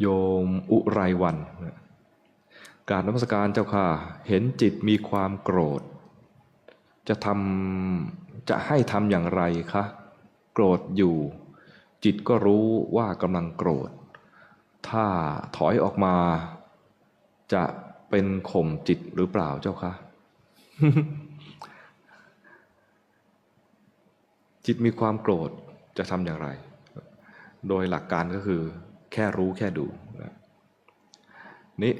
โยมอุไรวันการนมัสการเจ้าค่ะ เห็นจิตมีความโกรธ จะทำจะให้ทำอย่างไรคะ โกรธอยู่ จิตก็รู้ว่ากำลังโกรธ ถ้าถอยออกมา จะเป็นข่มจิตหรือเปล่าเจ้าคะจิตมีความโกรธจะทำอย่างไร โดยหลักการก็คือ แค่รู้แค่ดูนี่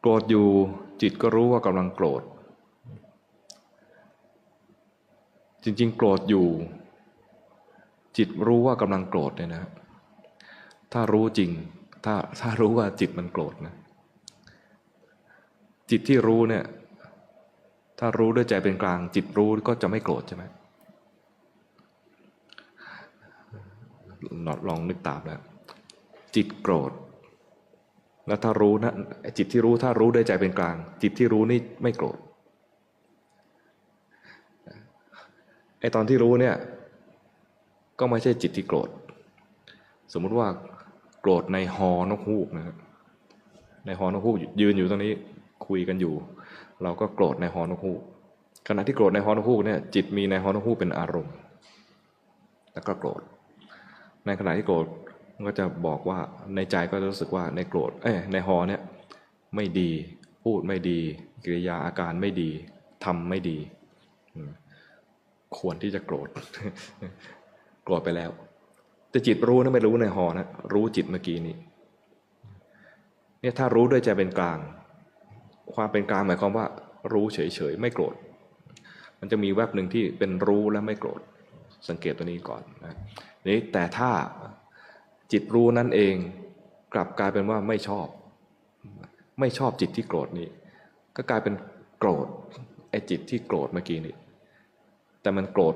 โกรธอยู่จิตก็รู้ว่ากำลังโกรธ จริงๆ โกรธอยู่ จิตรู้ว่ากำลังโกรธเนี่ยนะ ถ้ารู้จริง ถ้าถ้ารู้ว่าจิตมันโกรธนะจิตที่รู้เนี่ย ถ้ารู้ด้วยใจเป็นกลาง จิตรู้ก็จะไม่โกรธใช่ไหมลองนึกตามนะ จิตโกรธ แล้วถ้ารู้นะจิตที่รู้ถ้ารู้ด้วยใจเป็นกลาง จิตที่รู้นี่ไม่โกรธไอตอนที่รู้เนี่ยก็ไม่ใช่จิตที่โกรธ สมมุติว่าโกรธในหอนกฮูกนะครับในหอนกฮูกยืนอยู่ตรงนี้คุยกันอยู่ เราก็โกรธในหอนกฮูกขณะที่โกรธในหอนกฮูกเนี่ยจิตมีในหอนกฮูกเป็นอารมณ์ แล้วก็โกรธในขณะที่โกรธ ก็จะบอกว่าในใจก็จะรู้สึกว่าในโกรธเอ้ในหอเนี่ยไม่ดีพูดไม่ดี กิริยาอาการไม่ดีทำไม่ดี ควรที่จะโกรธ โกรธไปแล้ว แต่จิตรู้นะไม่รู้ในหอนะรู้จิตเมื่อกี้นี้เนี่ยถ้ารู้ด้วยใจเป็นกลาง ความเป็นกลางหมายความว่า รู้เฉยๆไม่โกรธ มันจะมีแวบหนึ่งที่เป็นรู้และไม่โกรธ สังเกตตัวนี้ก่อนนะนี่แต่ถ้า จิตรู้นั่นเองกลับกลายเป็นว่าไม่ชอบ ไม่ชอบจิตที่โกรธนี้ ก็กลายเป็นโกรธไอ้จิตที่โกรธเมื่อกี้นี้แต่มันโกรธ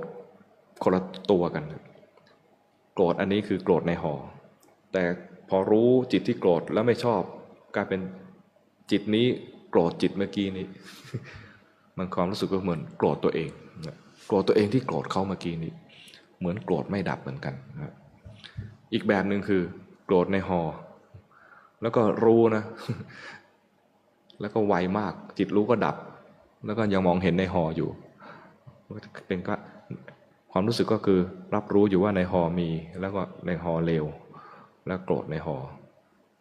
คนละตัวกัน โกรธอันนี้คือโกรธในหอ แต่พอรู้จิตที่โกรธแล้วไม่ชอบ กลายเป็นจิตนี้โกรธจิตเมื่อกี้นี้ มันความรู้สึกก็เหมือนโกรธตัวเอง โกรธตัวเองที่โกรธเขาเมื่อกี้นี้ เหมือนโกรธไม่ดับเหมือนกันนะ อีกแบบหนึ่งคือ โกรธในหอ แล้วก็รู้นะ แล้วก็ไวมาก จิตรู้ก็ดับ แล้วก็ยังมองเห็นในหออยู่เป็นก็ความรู้สึกก็คือรับรู้อยู่ว่าในหอมี แล้วก็ในหอเลวแล้วโกรธในหอ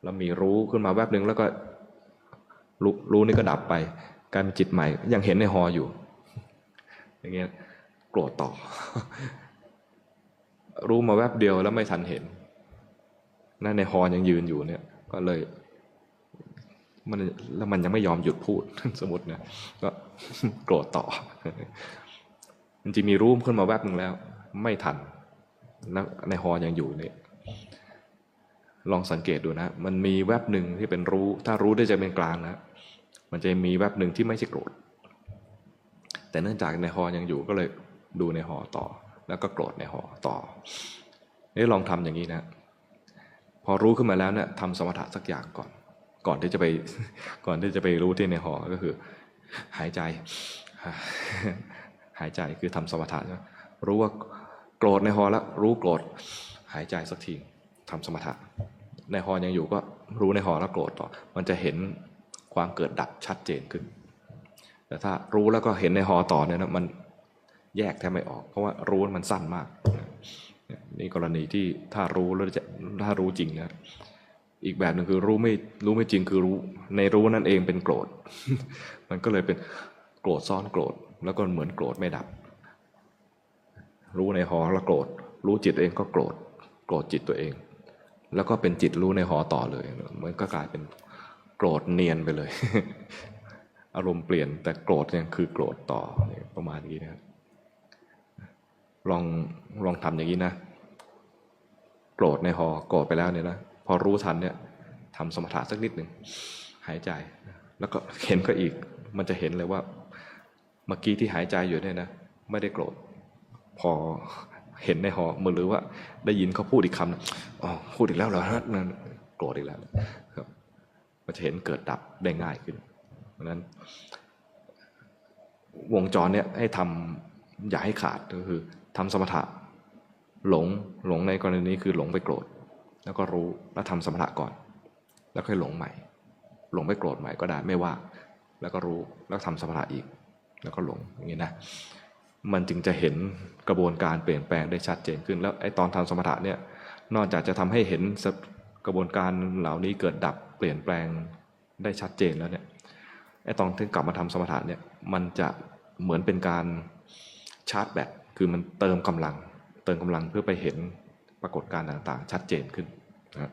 แล้วมีรู้ขึ้นมาแวบหนึ่งแล้วก็รู้รู้นี่ก็ดับไปกลายเป็นจิตใหม่ ยังเห็นในหออยู่ อย่างเงี้ยโกรธต่อ รู้มาแวบเดียวแล้วไม่ทันเห็นนั่นในฮอยังยืนอยู่เนี่ย ก็เลย มันแล้วมันยังไม่ยอมหยุดพูดสมมตินี่ยก็โกรธต่อมันจะมีรูมขึ้นมาแวบหนึ่งแล้ว ไม่ทันแล้วในฮอยังอยู่เนี่ยลองสังเกตดูนะ มันมีแวบหนึ่งที่เป็นรู้ ถ้ารู้ได้จะเป็นกลางนะ มันจะมีแวบหนึ่งที่ไม่ใช่โกรธ แต่เนื่องจากในฮอยังอยู่ก็เลยดูในฮอต่อ แล้วก็โกรธในหอต่อนี่ลองทำอย่างนี้นะ พอรู้ขึ้นมาแล้วเนี่ยทำสมถะสักอย่างก่อน ก่อนที่จะไปก่อนที่จะไปรู้ที่ในหอก็คือ หายใจ หายใจคือทำสมถะนะรู้ว่าโกรธในหอแล้วรู้โกรธหายใจสักทีทำสมถะ ในหอยังอยู่ก็รู้ในหอแล้วโกรธต่อ มันจะเห็นความเกิดดับชัดเจนขึ้น แต่ถ้ารู้แล้วก็เห็นในหอต่อเนี่ยนะมัน แยกแทบไม่ออก เพราะว่ารู้มันสั้นมากนี่กรณีที่ถ้ารู้แล้วจะถ้ารู้จริงนะอีกแบบหนึ่งคือรู้ไม่รู้ไม่จริงคือรู้ ในรู้นั่นเองเป็นโกรธ มันก็เลยเป็นโกรธซ้อนโกรธ แล้วก็เหมือนโกรธไม่ดับ รู้ในหอแล้วโกรธ รู้จิตเองก็โกรธ โกรธจิตตัวเอง แล้วก็เป็นจิตรู้ในหอต่อเลยเหมือนก็กลายเป็นโกรธเนียนไปเลย อารมณ์เปลี่ยนแต่โกรธเนี่ยคือโกรธต่อประมาณนี้นะครับ ลองลองทำอย่างนี้นะ โกรธในหอโกรธไปแล้วเนี่ยนะพอรู้ทันเนี่ยทำสมถะสักนิดหนึ่งหายใจ แล้วก็เห็นก็อีก มันจะเห็นเลยว่า เมื่อกี้ที่หายใจอยู่เนี่ยนะ ไม่ได้โกรธ พอเห็นในหอมือหรือว่า ได้ยินเขาพูดอีกคำอ๋อพูดอีกแล้วเหรอฮะนั่นโกรธอีกแล้วครับมันจะเห็นเกิดดับได้ง่ายขึ้น เพราะนั้น วงจรเนี่ยให้ทำอย่าให้ขาดก็คือ ทำสมถะหลงหลงในกรณีนี้คือหลงไปโกรธ แล้วก็รู้แล้วทำสมถะก่อน แล้วค่อยหลงใหม่ หลงไปโกรธใหม่ก็ได้ไม่ว่า แล้วก็รู้แล้วทำสมถะอีก แล้วก็หลงอย่างนี้นะมันจึงจะเห็นกระบวนการเปลี่ยนแปลงได้ชัดเจนขึ้น แล้วไอ้ตอนทำสมถะเนี่ยนอกจากจะทำให้เห็นกระบวนการเหล่านี้เกิดดับเปลี่ยนแปลงได้ชัดเจนแล้วเนี่ยไอ้ตอนที่กลับมาทำสมถะเนี่ยมันจะเหมือนเป็นการชาร์จแบต คือมันเติมกำลัง เติมกำลังเพื่อไปเห็นปรากฏการณ์ต่างๆ ชัดเจนขึ้นนะครับ